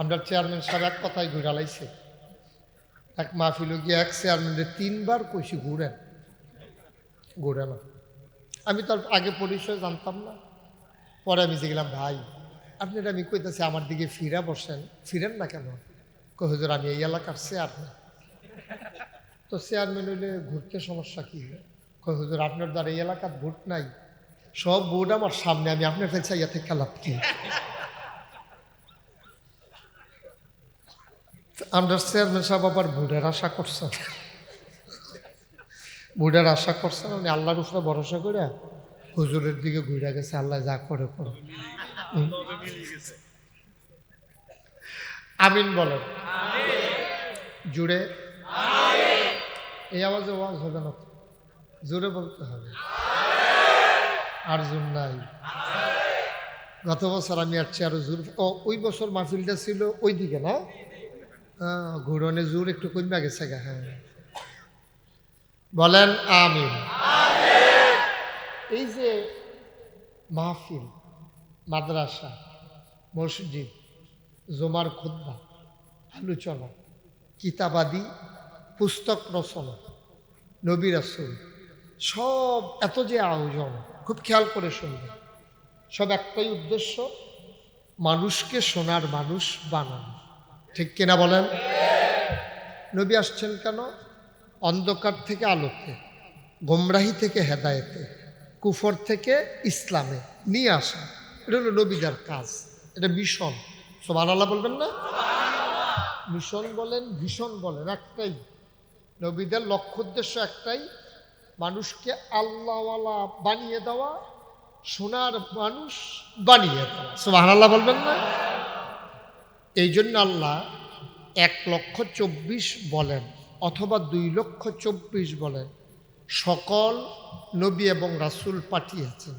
আমরা চেয়ারম্যান সাহেব এক কথায় ঘুরালাইছে এক মাহফিল গিয়ে এক চেয়ারম্যানের তিনবার কইছি, ঘুরেন। ঘুরে না। আমি তার আগে পরিচয় জানতাম না। পরে আমি যে গেলাম ভাই, আপনারা আমি কইতেছি আমার দিকে ফিরা বসেন। ফিরেন না কেন? কই আমি এই এলাকার চেয়ারম্যান তো চেয়ারম্যান হইলে ঘুরতে সমস্যা কি? কই, হুজুর, আপনার দ্বারা এই এলাকার ভোট নাই। সব ভোট আমার সামনে, আমি আপনার কাছে ইয়া থেকে লাভ কি? আমরা চেয়ারম্যান সাহেব আবার ভোটের আশা করছেন। ভোটের আশা করছেন উনি আল্লাহর উপরে ভরসা করে হুজুরের দিকে ঘুরে গেছে, আল্লাহ যা করে করে আমিন বলেন। জুড়ে? এই আওয়াজে ওয়াজ হবে না। জোরে বলতে হবে। আর জোর নাই। গত বছর আমি আরও জোর ও, ওই বছর মাহফিলটা ছিল ওই দিকে না? ঘুরনে জোর একটু কমে গেছে গা হ্যাঁ বলেন আমিন। এই যে মাহফিল, মাদ্রাসা, মসজিদ, জমার খুদ্া আলোচনা, কিতাবাদি, পুস্তক রচনা, নবী রাসুল, সব এত যে আয়োজন, খুব খেয়াল করে শুনবেন সব একটাই উদ্দেশ্য, মানুষকে সোনার মানুষ বানানো। ঠিক কিনা বলেন? নবী আসছেন কেন? অন্ধকার থেকে আলোতে গোমরাহি থেকে হেদায়েতে, কুফর থেকে ইসলামে নিয়ে আসা। এটা হলো নবীদের কাজ। এটা মিশন। সব আল্লাহ বলবেন না? মিশন বলেন, ভীষণ বলেন, একটাই। নবীদের লক্ষ্য উদ্দেশ্য একটাই, মানুষকে আল্লাহওয়ালা বানিয়ে দেওয়া, সোনার মানুষ বানিয়ে দেওয়া। সব আল্লাহ বলবেন না? এই জন্য আল্লাহ এক লক্ষ চব্বিশ বলেন অথবা দুই লক্ষ চব্বিশ বলেন সকল নবী এবং রাসুল পাঠিয়েছেন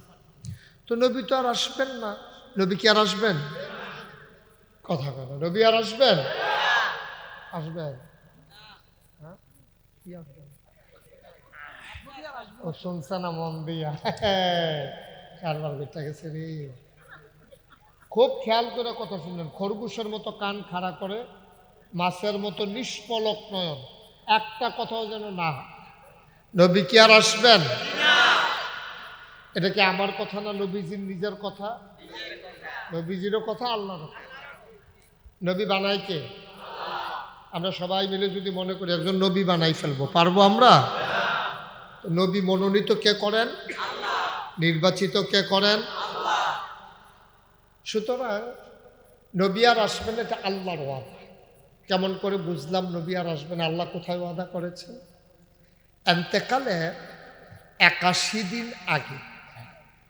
তো নবী তো আর আসবেন না নবী কি আর আসবেন কথা কথা নবী আর আসবেন আসবেন হ্যাঁ? ও শুনছে না মন দিয়া কারবার বেটা গেছে রে খুব খেয়াল করে কথা শুনলেন। খরগোশের মতো কান খাড়া করে, মাছের মতো নিষ্পলক নয়ন। একটা কথাও যেন না নবী কি আর আসবেন? এটা কি আমার কথা না নবীজির নিজের কথা? নবীজিরও কথা, আল্লাহর নবী বানাই কে? আমরা সবাই মিলে যদি মনে করি একজন নবী বানাই ফেলব, পারব আমরা? নবী মনোনীত কে করেন? নির্বাচিত কে করেন? সুতরাং নবী আর আসবেন এটা আল্লাহর ওয়াদা। কেমন করে বুঝলাম নবী আর আসবেন? আল্লাহ কোথায় ওয়াদা করেছেন? এন্তেকালে একাশি দিন আগে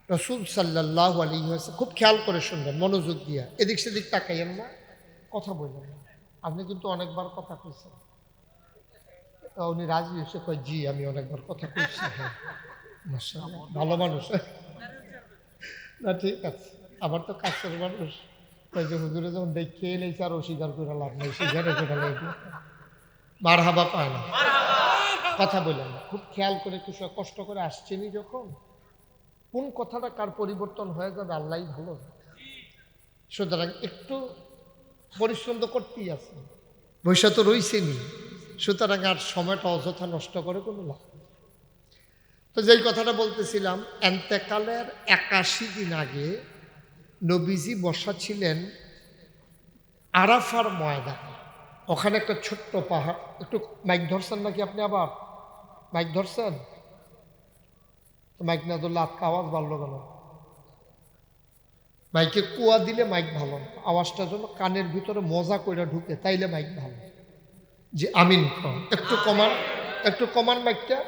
রসুল সাল্লাহ আলী খুব খেয়াল করে শুনবেন, মনোযোগ দিয়া। এদিক সেদিক তাকাইয়েন না, কথা বললেন না। আপনি কিন্তু অনেকবার কথা কইছেন। উনি রাজি এসে কয়, জি, আমি অনেকবার কথা কইছি। হ্যাঁ। ভালো মানুষ। না, ঠিক আছে। আবার তো কাছের মানুষ। যে হুজুরে যখন দেখে এলেছে আর অস্বীকার করে লাভ নেই স্বীকার করে লাগবে মার হাবা পায় না। কথা বললেন না। খুব খেয়াল করে সে কষ্ট করে আসছেনি যখন। কোন কথাটা কার পরিবর্তন হয়ে যাবে আল্লাহ ভালো সুতরাং একটু পরিশ্রম তো করতেই আছে। বৈশা তো রইছেনি সুতরাং আর সময়টা অযথা নষ্ট করে কোনো লাভ। তো যেই কথাটা বলতেছিলাম, এন্তেকালের একাশি দিন আগে নবীজি বসা ছিলেন আরাফার ময়দানে। ওখানে একটা ছোট্ট পাহাড়। একটু মাইক ধরছেন নাকি আপনি আবার? মাইক ধরছেন? মাইক না ধরলে আজকে আওয়াজ বাড়লো কেন? মাইকে কুয়া দিলে মাইক ভালো। আওয়াজটা যেন কানের ভিতরে মজা করে ঢুকে, তাইলে মাইক ভালো। যে আমিন কম একটু কমান একটু কমান মাইকটা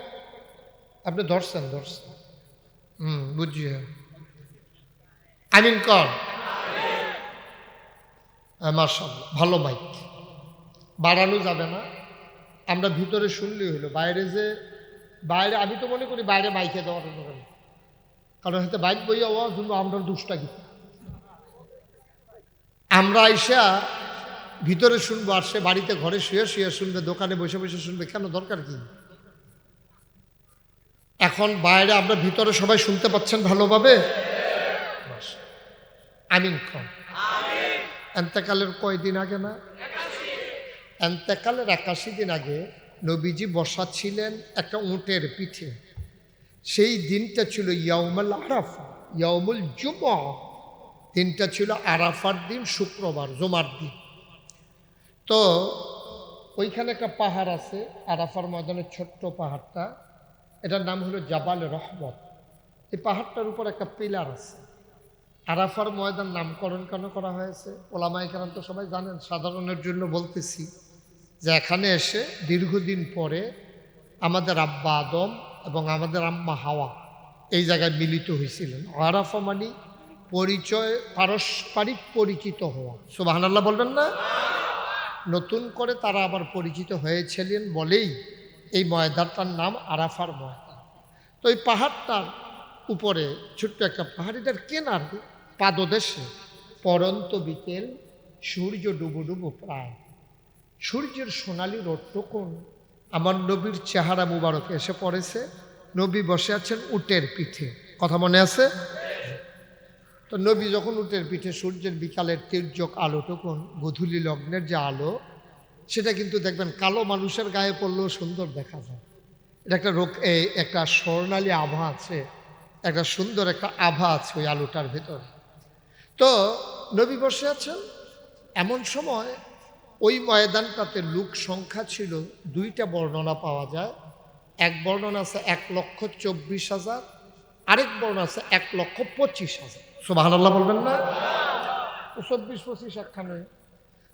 আপনি ধরছেন ধরছেন। হুম, বুঝছি। আমিন কর। মার্শাল ভালো মাইক বাড়ানো যাবে না। আমরা ভিতরে শুনলেই হলো। বাইরে যে, বাইরে, আমি তো মনে করি বাইরে মাইকে দেওয়ার দরকার। কারণ হয়তো বাইক বইয়া আওয়াজ শুনব আমরা দুষ্টা কি আমরা আইসা ভিতরে শুনব আর সে বাড়িতে ঘরে শুয়ে শুয়ে শুনবে, দোকানে বসে বসে শুনবে, কেন দরকার কি? এখন বাইরে আমরা ভিতরে সবাই শুনতে পাচ্ছেন ভালোভাবে। আমিন। খান এন্তেকালের কয়দিন আগে না? এন্তেকালের একাশি দিন আগে নবীজি বসা ছিলেন একটা উঁটের পিঠে। সেই দিনটা ছিল ইয়াউমুল আরাফা ইয়াউমুল জুমা। দিনটা ছিল আরাফার দিন শুক্রবার জুমার দিন। তো ওইখানে একটা পাহাড় আছে আরাফার ময়দানের ছোট্ট পাহাড়টা। এটার নাম হলো জাবাল রহমত। এই পাহাড়টার উপর একটা পিলার আছে। আরাফার ময়দান নামকরণ কেন করা হয়েছে? ওলামাই কেরাম তো সবাই জানেন, সাধারণের জন্য বলতেছি যে এখানে এসে দীর্ঘদিন পরে আমাদের আব্বা আদম এবং আমাদের আম্মা হাওয়া এই জায়গায় মিলিত হয়েছিলেন আরাফা মানে পরিচয়, পারস্পরিক পরিচিত হওয়া। সুবাহ বলবেন না? নতুন করে তারা আবার পরিচিত হয়েছিলেন বলেই এই ময়দানটার নাম আরাফার ময়দান। তো এই পাহাড়টার উপরে ছোট্ট একটা পাহাড় এটার কেনার পাদদেশে পরন্ত বিকেল সূর্য ডুবু ডুবু প্রায়। সূর্যের সোনালি রোদটুকুন আমার নবীর চেহারা মুবারকে এসে পড়েছে। নবী বসে আছেন উটের পিঠে। কথা মনে আছে? তো নবী যখন উটের পিঠে সূর্যের বিকালের তির্যক আলোটুকুন, গধূলি লগ্নের যে আলো, সেটা কিন্তু দেখবেন কালো মানুষের গায়ে পড়লেও সুন্দর দেখা যায়। এটা একটা রোগ একটা স্বর্ণালী আভা আছে। একটা সুন্দর একটা আভা আছে ওই আলোটার ভেতর। তো নবী বসে আছেন। এমন সময় ওই ময়দানটাতে লোক সংখ্যা ছিল, দুইটা বর্ণনা পাওয়া যায়। এক বর্ণনা আছে এক লক্ষ চব্বিশ হাজার, আরেক বর্ণনা আছে এক লক্ষ পঁচিশ হাজার। সোবাহ বলবেন না? চব্বিশ, পঁচিশ একখানে।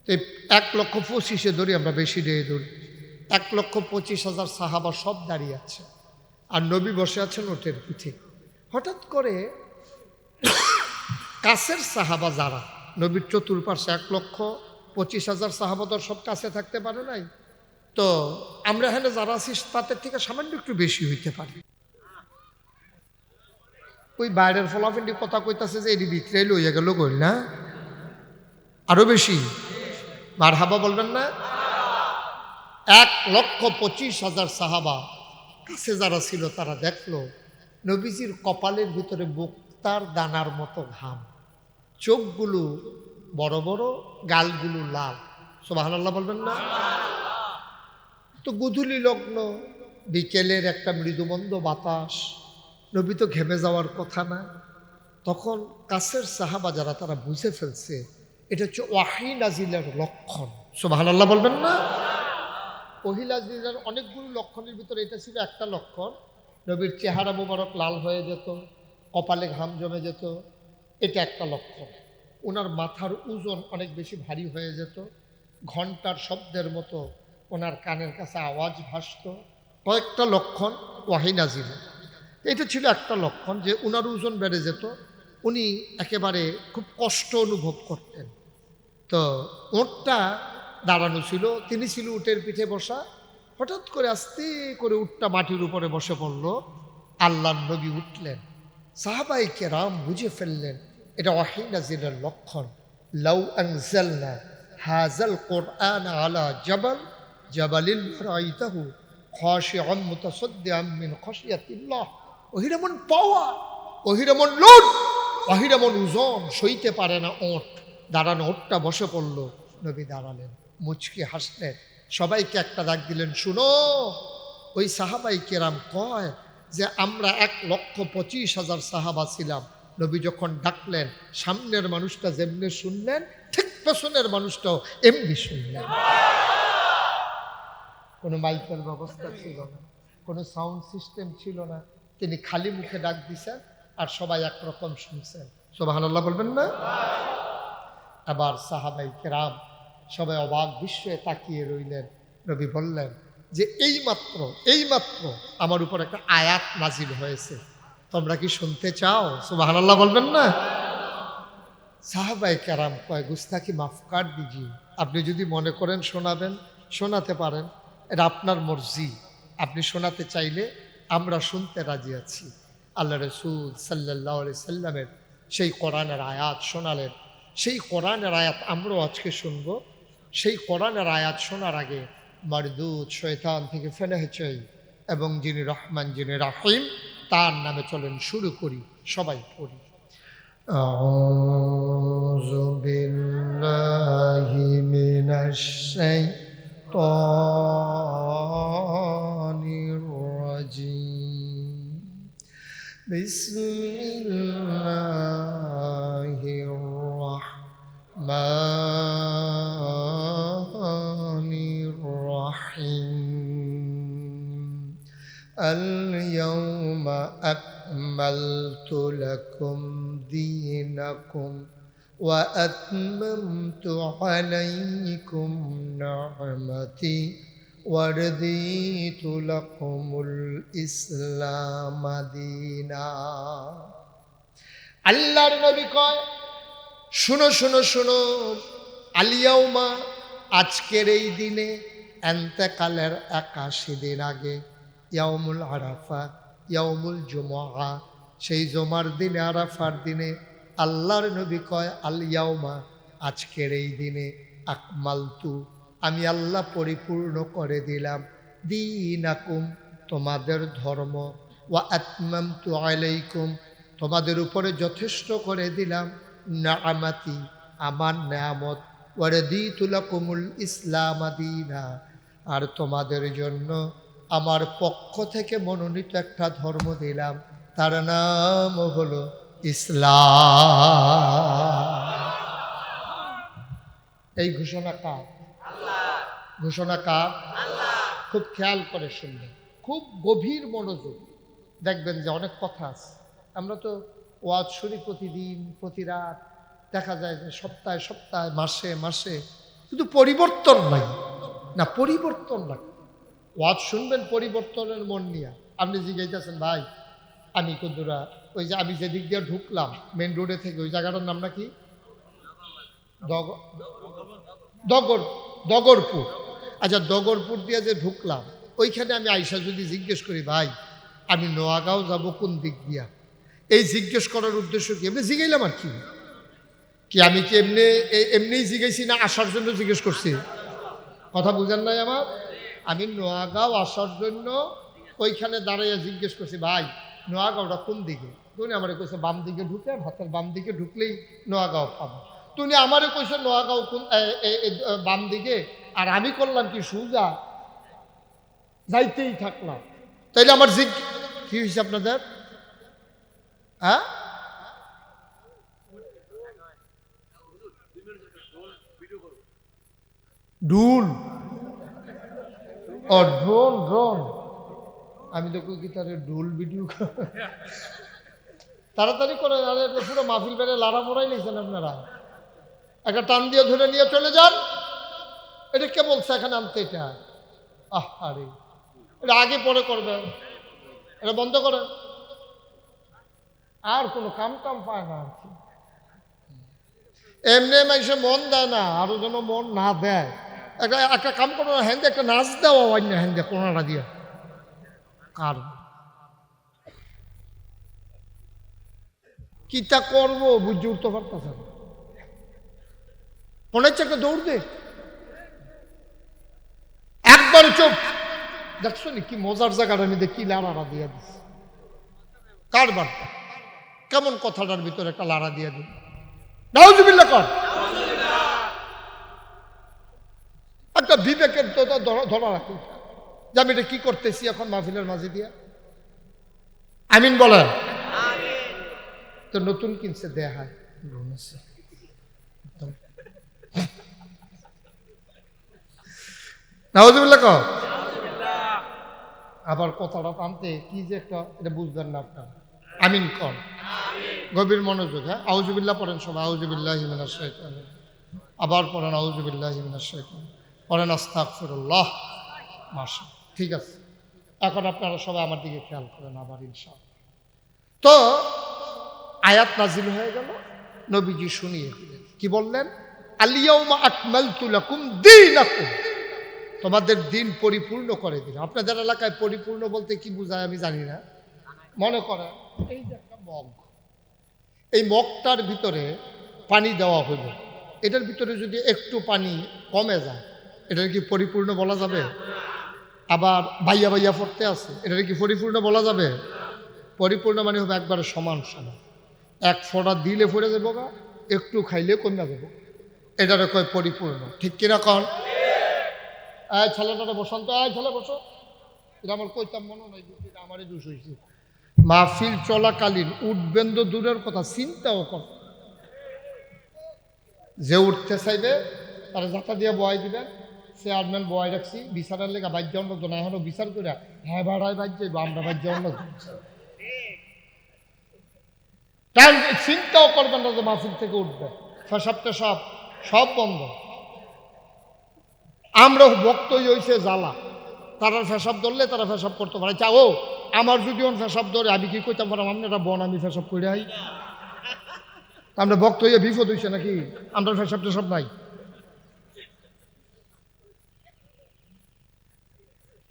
তো এক লক্ষ পঁচিশে ধরি, আমরা বেশি দিয়ে ধরি। এক লক্ষ পঁচিশ হাজার সাহাবা সব দাঁড়িয়ে আছে। আর নবী বসে আছেন ওটের পিঠে। হঠাৎ করে কাছের সাহাবা যারা, নবীর চতুর্পাশে এক লক্ষ পঁচিশ হাজার সাহাবা তো সব কাছে থাকতে পারে নাই, তো আমরা এখানে যারা আছি, তাদের থেকে সামান্য একটু বেশি হইতে পারি। ওই বাইরের ফলাফিন্ডি কথা কইতাছে যে এটি ভিতরে লইয়া গেল কইল না? আরও বেশি। মার হাবা বলবেন না? এক লক্ষ পঁচিশ হাজার সাহাবা কাছে যারা ছিল, তারা দেখল, নবীজির কপালের ভিতরে মুক্তার দানার মতো ঘাম। চোখগুলো বড় বড়, গালগুলো লাল। সোবাহান আল্লাহ বলবেন না? তো গুধুলি লগ্ন, বিকেলের একটা মৃদুমন্দ বাতাস। নবী তো ঘেমে যাওয়ার কথা না। তখন কাছের সাহাবা যারা, তারা বুঝে ফেলছে, এটা হচ্ছে ওয়াহি নাজিলের লক্ষণ। সোবাহান আল্লাহ বলবেন না? ওহিলাজিলের অনেকগুলো লক্ষণের ভিতরে এটা ছিল একটা লক্ষণ। নবীর চেহারা মোবারক লাল হয়ে যেত, কপালে ঘাম জমে যেত এটা একটা লক্ষণ। ওনার মাথার ওজন অনেক বেশি ভারী হয়ে যেত। ঘণ্টার শব্দের মতো ওনার কানের কাছে আওয়াজ ভাসত। কয়েকটা লক্ষণ ওয়াহিনাজিলে এটা ছিল একটা লক্ষণ যে ওনার ওজন বেড়ে যেত। উনি একেবারে খুব কষ্ট অনুভব করতেন। তো ওঁটটা দাঁড়ানো ছিল, তিনি ছিল উটের পিঠে বসা। হঠাৎ করে আস্তে করে উটটা মাটির উপরে বসে পড়ল। আল্লাহ নবী উঠলেন। সাহাবাই কেরাম বুঝে ফেললেন এটা ওয়াহিনাজিলের লক্ষণ লাউ আনজালনা হাজাল কোরআন আলা জাবাল জাবালিল রাইতাহু খাশিআন মুতাসাদ্দিআন মিন খাশিয়াতিল্লাহ ওহিরমন পাওয়া ওহিরমন লোড ওহিরমন ওজন সইতে পারে না ওট দাঁড়ানো ওটটা বসে পড়ল নবী দাঁড়ালেন মুচকি হাসলেন সবাইকে একটা ডাক দিলেন শুনো ওই সাহাবাই কেরাম কয় যে আমরা এক লক্ষ পঁচিশ হাজার সাহাবা ছিলাম নবী যখন ডাকলেন, সামনের মানুষটা যেমনি শুনলেন, ঠিক পেছনের মানুষটাও এমনি শুনলেন। কোনো মাইকের ব্যবস্থা ছিল না, কোনো সাউন্ড সিস্টেম ছিল না। তিনি খালি মুখে ডাক দিছেন আর সবাই একরকম শুনছেন। সোবাহান আল্লাহ বলবেন না? আবার সাহাবাই কেরাম সবাই অবাক বিস্ময়ে তাকিয়ে রইলেন। নবী বললেন যে এই মাত্র এই মাত্র আমার উপর একটা আয়াত নাজিল হয়েছে। তোমরা কি শুনতে চাও? সুবাহান আল্লাহ বলবেন না। সাহাবাই কেরাম কয় গুস্তাকি মাফ কাট দিজি। আপনি যদি মনে করেন শোনাবেন, শোনাতে পারেন। এটা আপনার মর্জি। আপনি শোনাতে চাইলে আমরা শুনতে রাজি আছি। আল্লাহ রসুল সাল্লাহ সাল্লামের সেই কোরআনের আয়াত শোনালেন। সেই কোরআনের আয়াত আমরাও আজকে শুনব। সেই কোরআনের আয়াত শোনার আগে মারদুদ শয়তান থেকে ফেলে চাই এবং যিনি রহমান, যিনি রাহিম তার নামে চলেন শুরু করি সবাই পড়ি أعوذ بالله من الشيطان الرجيم بسم الله الرحمن الرحيم اليوم أكملت لكم دينكم وأتممت عليكم نعمتي ورضيت لكم الإسلام دينا আল্লাহর নবী কয় শুনো শুনো শুনো আলিয়াউমা আজকের এই দিনে এন্তেকালের একাশি দিন আগে ইয়াউমুল আরাফা ইয়ামুল জুমা সেই জমার দিনে, আরাফার দিনে আল্লাহর নবী কয়, আল ইয়াউমা, আজকের এই দিনে আকমালতু। আমি আল্লাহ পরিপূর্ণ করে দিলাম। দিন আকুম তোমাদের ধর্ম। ওয়া আতমামতু আলাইকুম, তোমাদের উপরে যথেষ্ট করে দিলাম নামাতি আমার নামত ওয়ারদি তুলাকুমুল ইসলাম আদিনা আর তোমাদের জন্য আমার পক্ষ থেকে মনোনীত একটা ধর্ম দিলাম। তার নাম হলো ইসলাম। এই ঘোষণা কার? ঘোষণা কার? খুব খেয়াল করে শুনবেন। খুব গভীর মনোযোগ। দেখবেন যে অনেক কথা আছে। আমরা তো ওয়াজ শুনি প্রতিদিন, প্রতি রাত। দেখা যায় যে সপ্তাহে সপ্তাহে, মাসে মাসে। কিন্তু পরিবর্তন নাই। না, পরিবর্তন নাই। ওয়াজ শুনবেন পরিবর্তনের মন নিয়ে। আপনি জিজ্ঞাসেন ভাই, আমি কন্দুরা ওই যে আমি যেদিক দিয়ে ঢুকলাম মেন রোডে থেকে, ওই জায়গাটার নাম নাকি? দগ- দগর, দগরপুর। আচ্ছা দগরপুর দিয়ে যে ঢুকলাম, ওইখানে আমি আইসা যদি জিজ্ঞেস করি, ভাই, আমি নোয়াগাঁও যাব কোন দিক দিয়া? এই জিজ্ঞেস করার উদ্দেশ্য কি? এমনি জিগাইলাম আর কি। কি আমি কি এমনি এমনিই জিজ্ঞেসি না আসার জন্য জিজ্ঞেস করছি? কথা বুঝেন নাই আমার? আমি নোয়াগাঁও আসার জন্য ওইখানে দাঁড়াইয়া জিজ্ঞেস করছি, ভাই, নোয়াগাঁওটা কোন দিকে? তুমি আমারে কইছে, বাম দিকে ঢুকে ভাতের বাম দিকে ঢুকলেই নোয়াগাঁও পাবো। তুমি আমারে কইছে, নোয়াগাঁও কোন বাম দিকে? আর আমি করলাম কি, সুজা যাইতেই থাকলাম। তাইলে আমার জিগ, কি হয়েছে আপনাদের? হ্যাঁ? ডুল ও, ড্রোন ড্রোন। আমি তো কি তারে ডুল ভিডিও তাড়াতাড়ি করে, আরে পুরো মাহফিল বেড়ে লাড়া মোড়াই নিয়েছেন আপনারা। একটা টান দিয়ে ধরে নিয়ে চলে যান। এটা কে বলছে এখানে আনতে এটা? আহ, আরে। এটা আগে পরে করবেন। এটা বন্ধ করেন। আর কোনো কাম টাম পায় না আর কি। এমনি মন দেয় না, আরও যেন মন না দেয়। একটা একটা কাম করো হ্যান্ডে একটা নাচ দেওয়া হয় না হ্যান্ডে কোনাটা দিয়ে। কার? কিটা করব, বুঝে উঠতে পারতেছে না। মনে দৌড় দে। একবার চোখ। দেখছ নি, কি মজার জায়গাটা আমি দেখি লাড়াটা দিয়ে দিস কার বার্তা? কেমন কথাটার ভিতরে একটা লাড়া দিয়ে দিই নাউজুবিল্লা কর। একটা বিবেকের ধরা রাখি। যে আমি এটা কি করতেছি এখন মাহফিলের মাঝে দিয়া? আমিন বলেন। তো নতুন কিনছে, দেয়া হয়। নাউজুবিল্লা কর আবার কথাটা টানতে, কি যে একটা, এটা বুঝবেন না আপনার। আমিন কর গভীর মনোযোগ হ্যাঁ? আউজুবিল্লাহ পড়েন সবাই। আউজুবিল্লাহ হিমিনার শৈতান আবার পড়েন, আউজুবিল্লাহ হিমিনার শৈতান পড়েন আস্তাকফিরুল্লাহ মাসা ঠিক আছে। এখন আপনারা সবাই আমার দিকে খেয়াল করেন আবার ইনশাল তো, আয়াত নাজিল হয়ে গেল। নবীজি শুনিয়ে কি বললেন? আলিয়াউমা আকমালতু লাকুম দীনাকুম। তোমাদের দিন পরিপূর্ণ করে দিল আপনাদের এলাকায় পরিপূর্ণ বলতে কি বোঝায় আমি জানি না। মনে করেন, এই যে একটা মগ। এই মগটার ভিতরে পানি দেওয়া হলো এটার ভিতরে যদি একটু পানি কমে যায় এটা কি পরিপূর্ণ বলা যাবে? আবার বাইয়া বাইয়া পড়তে আছে এটা কি পরিপূর্ণ বলা যাবে? পরিপূর্ণ মানে হবে একবারে সমান সমান। এক ফোঁটা দিলে পড়ে যাব গা, একটু খাইলে কমে যাব এটারে কয় পরিপূর্ণ, ঠিক কিনা কন? এই ছেলেটারে বসন্ত এই ছেলে বসো। এটা আমার কইতাম মনে নাই এটা আমারই দোষ হয়েছে মাহফিল চলাকালীন উঠবেন তো দূরের কথা, চিন্তাও কর। যে উঠতে চাইবে, তারা যাতা দিয়ে বয় দিবেন। চেয়ারম্যান বয় রাখছি, বিচারের লেগা বাজ্য অন্য জন এখনও বিচার করে হ্যাঁ ভাড়ায় বাজ্য আমরা বাজ্য অন্য। তার চিন্তাও করবেন না যে মাহফিল থেকে উঠবে। ফেসাব টেসাব সব বন্ধ। আমরা বক্তই হয়েছে জ্বালা। তারা ফেসাব ধরলে তারা ফেসাব করতে পারে। চা ও আমার যদি ওন ফেসাব ধরে, আমি কি কইতাম পারলাম আপনি একটা বন আমি ফেসাব করে আই আমরা বক্ত হইয়া বিপদ হইছে নাকি? আমরা ফেসাব টেসাব নাই।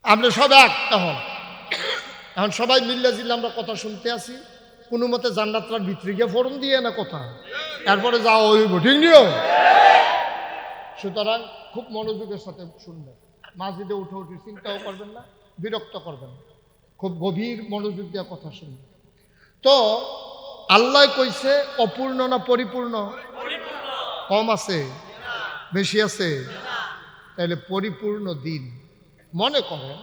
আমরা সব এক এখন এখন সবাই মিল্লা জিল্লা আমরা কথা শুনতে আসি কোনো মতে জান্নাতরার ভিতরে গিয়ে ফোরন দিয়ে না কথা। এরপরে যাওয়া হইব, ঠিক নিও সুতরাং খুব মনোযোগের সাথে শুনবেন। মাঝিদে উঠে উঠে চিন্তাও করবেন না, বিরক্ত করবেন না। খুব গভীর মনোযোগ দিয়ে কথা শুনবেন। তো আল্লাহ কইছে, অপূর্ণ না পরিপূর্ণ? কম আছে, বেশি আছে। তাহলে পরিপূর্ণ দিন। মনে করেন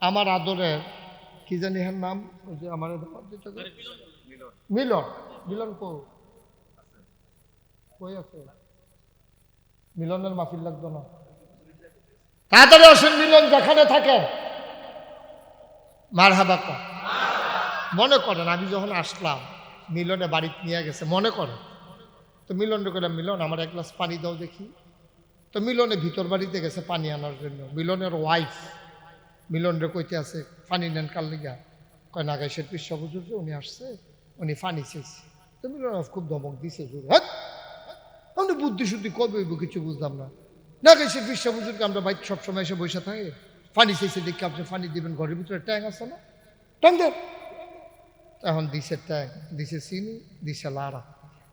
আমার আদরের, কি জানি এর নাম? যে আমার মিলন। মিলন কো কই আছে? মিলনের মাফিল লাগতো না। তাড়াতাড়ি আসেন মিলন, যেখানে থাকেন। মার হাবাকা মনে করেন, আমি যখন আসলাম, মিলনে বাড়িতে নিয়ে গেছে, মনে করেন? তো মিলনটা করে মিলন, আমার এক গ্লাস পানি দাও দেখি। তো মিলনে ভিতর বাড়িতে গেছে পানি আনার জন্য। মিলনের ওয়াইফ মিলনরে কইতে আছে, পানি নেন কাল লিগা কয় নাগাইশের পিসা বুঝুর উনি আসছে, উনি পানি চেয়েছে তো মিলন খুব ধমক দিছে হ্যাঁ আমি বুদ্ধি শুদ্ধি কবে কিছু বুঝলাম না। নাগাইশের পিসা বুঝুরকে আমরা বাইক সবসময় এসে বসে থাকে। পানি চেয়েছে দেখি আপনি পানি দিবেন, ঘরের ভিতরে ট্যাং আছে না? ট্যাং দেন। এখন দিছে ট্যাং, দিছে চিনি, দিছে লাড়া।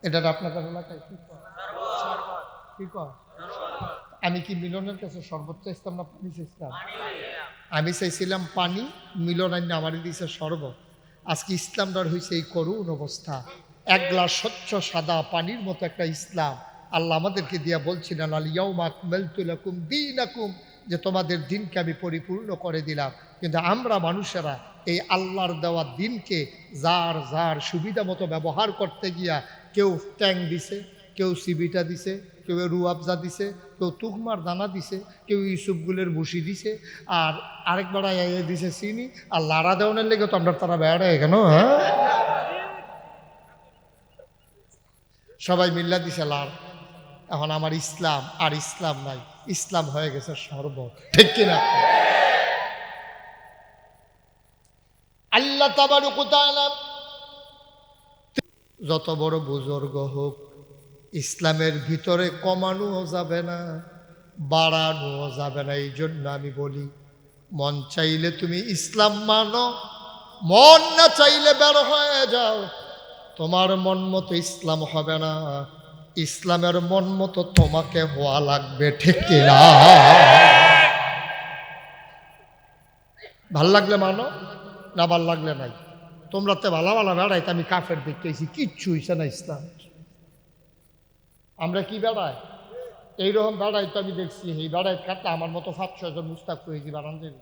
এটা আপনাদের এলাকায় কি কয়? কি কয়? আমি কি মিলনের কাছে শরবত চাইছিলাম না পানি চাইছিলাম? আমি চাইছিলাম পানি মিলন আইন আমারই দিছে শরবত। আজকে ইসলামটার হয়েছে এই করুণ অবস্থা। এক গ্লাস স্বচ্ছ সাদা পানির মতো একটা ইসলাম। আল্লাহ আমাদেরকে দিয়া বলছিলেন আলিয়াউমাকুম দিন আকুম যে তোমাদের দিনকে আমি পরিপূর্ণ করে দিলাম। কিন্তু আমরা মানুষেরা এই আল্লাহর দেওয়া দিনকে যার যার সুবিধা মতো ব্যবহার করতে গিয়া কেউ ট্যাং দিছে কেউ সিবিটা দিছে কেউ রুয়াবজা দিছে, কেউ তুকমার দানা দিছে, কেউ ইসুফগুলের ভুসি দিছে, আর আরেক বেড়া এ দিছে চিনি, আর লাড়া দেওয়ানের লেগে তো আমরা তারা বেড়া কেন হ্যাঁ? সবাই মিল্লা দিছে লাড়। এখন আমার ইসলাম, আর ইসলাম নাই, ইসলাম হয়ে গেছে সর্ব। ঠিক কিনা? আল্লাহ তাবার যত বড় বুজুর্গ হোক ইসলামের ভিতরে কমানোও যাবে না, বাড়ানোও যাবে না, এই জন্য আমি বলি, মন চাইলে তুমি ইসলাম মানো, মন না চাইলে বের হয়ে যাও। তোমার মন মতো ইসলাম হবে না, ইসলামের মন মতো তোমাকে হওয়া লাগবে, ঠিক কিনা ভালো লাগলে মানো, না ভালো লাগলে নাই। তোমরা তো ভালো ভালো বেড়াইতে, আমি কাফের দেখতেছি কিচ্ছু হইছে না ইসলাম। আমরা কি বেড়াই? এইরকম বেড়াই তো আমি দেখছি, এই বেড়াই কাটতে আমার মতো সাত ছয়জন মুস্তাক হয়েছি বাড়ান দেবে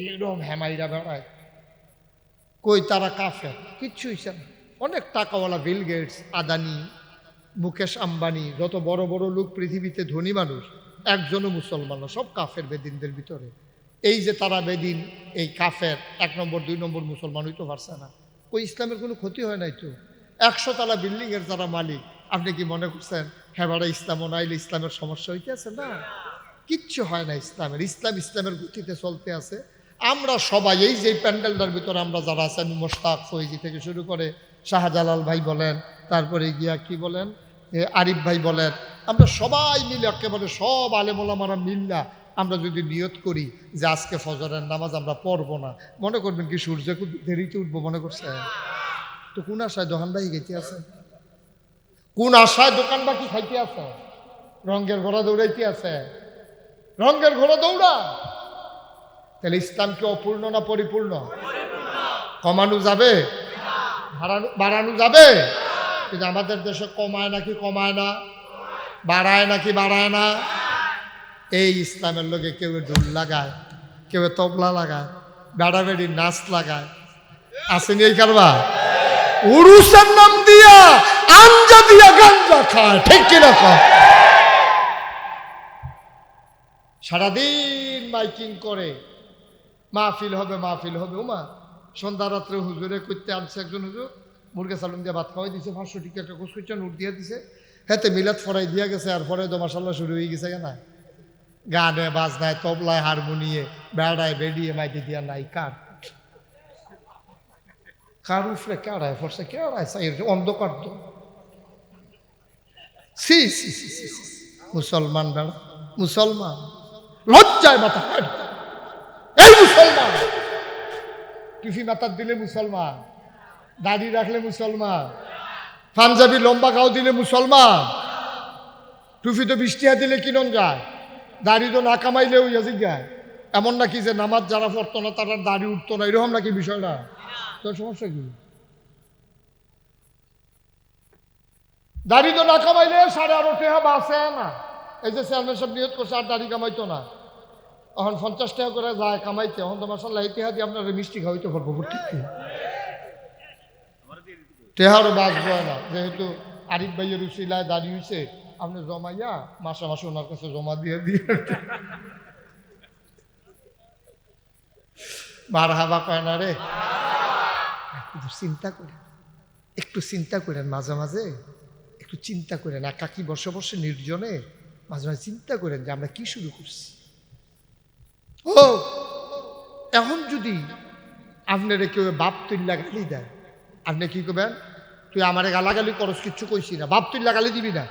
এইরকম হেমাইরা বেড়ায়। কই তারা কাফের? কিচ্ছু হইছে না। অনেক টাকাওয়ালা বিল গেটস, আদানি, মুকেশ আম্বানি, যত বড় বড় লোক পৃথিবীতে ধনী মানুষ, একজনও মুসলমান সব কাফের বেদিনদের ভিতরে। এই যে তারা বেদিন, এই কাফের, এক নম্বর, দুই নম্বর মুসলমান হইতে পারছে না। ওই ইসলামের কোনো ক্ষতি হয় নাই তো? একশো তালা বিল্ডিংয়ের যারা মালিক, আপনি কি মনে করছেন হ্যাঁ ইসলাম নাইলে ইসলামের সমস্যা হইতে আছে না। কিচ্ছু হয় না ইসলামের। ইসলাম ইসলামের গতিতে চলতে আছে। আমরা সবাই, এই যে প্যান্ডেলটার ভিতরে আমরা যারা আছে, আমি মোস্তাক ফৈজি থেকে শুরু করে শাহজালাল ভাই বলেন, তারপরে গিয়া কি বলেন? আরিফ ভাই বলেন, আমরা সবাই মিলে একেবারে সব আলেমোলামারা মিল্লা আমরা যদি নিয়ত করি যে আজকে ফজরের নামাজ আমরা পড়ব না, মনে করবেন কি সূর্য দেরিতে উঠবো মনে করছে তো কোন আশায় দোকান ভাই গেতে আছে কোন আশায় দোকান বাকি খাইতে আছে? রঙ্গের ঘোড়া দৌড়াইতে আছে। রঙ্গের ঘোড়া দৌড়া। তাহলে ইসলাম কি অপূর্ণ না পরিপূর্ণ? কমানো যাবে? বাড়ানো যাবে? কিন্তু আমাদের দেশে কমায় নাকি কমায় না? বাড়ায় নাকি বাড়ায় না? এই ইসলামের লোকে কেউ ঢোল লাগায়, কেউ তবলা লাগায় বেড়া বেড়ি নাচ লাগায়। আসেনি এই কারবার? উরুসের নাম দিয়া আঞ্জা দিয়া গাঞ্জা খায়, ঠিক কিনা কয়? সারাদিন মাইকিং করে, মাহফিল হবে মাহফিল হবে ওমা সন্ধ্যা রাত্রে হুজুরে করতে আনছে একজন হুজুর, মুরগা সালুন দিয়ে ভাত খাওয়াই দিছে, পাঁচশো টিকা একটা গোস করছে নোট দিয়ে দিছে, হেতে মিলাদ ফরাই দিয়া গেছে, আর পরে তো মাসাল্লাহ শুরু হয়ে গেছে না গানে, বাজনায়, তবলায়, হারমোনিয়ে, বেড়ায়, বেড়িয়ে, মাইকে দিয়া নাই, কার? কার উফরে কেড়ায় ফরসে সাই অন্ধকার তো। সি সি সি সি। মুসলমান বেড়া, মুসলমান। লজ্জায় মাথা। এই মুসলমান। টুফি মাথার দিলে মুসলমান, দাড়ি রাখলে মুসলমান, পাঞ্জাবি লম্বা গাও দিলে মুসলমান টুফি তো বৃষ্টিয়া দিলে কিনন যায়, দাড়ি তো না কামাইলেও ইয়াজি যায়। এমন নাকি যে নামাজ যারা পড়তো না, তারা দাড়ি উঠতো না, এরকম নাকি বিষয়টা? তোর সমস্যা কি? দাড়ি তো না কামাইলে সাড়ে আরও টেহা বাসে না? এই যে চেয়ারম্যান সব নিয়ত করছে, আর দাড়ি কামাইতো না। এখন পঞ্চাশ টাকা করে যায়, কামাইতে। এখন তো মাসাল্লাহ টেহা দিয়ে আপনার মিষ্টি খাওয়াইতে পারব কি টেহারও বাঁচবে না। যেহেতু আরিফ ভাইয়ের উচিলায় দাঁড়িয়ে হয়েছে আপনি জমাইয়া মাসে মাসে ওনার কাছে জমা দিয়ে দিয়ে। বার হাবা কয় না রে? চিন্তা করেন। একটু চিন্তা করেন মাঝে মাঝে। একটু চিন্তা করেন। একাকি বসে বসে নির্জনে মাঝে মাঝে চিন্তা করেন যে আমরা কি শুরু করছি। ও, এখন যদি আপনারে কেউ বাপ তুল্লা গালি দেয়, আপনি কি করবেন? তুই আমারে গালাগালি করস, কিচ্ছু কইছি না বাপ তুল্লা গালি দিবি না।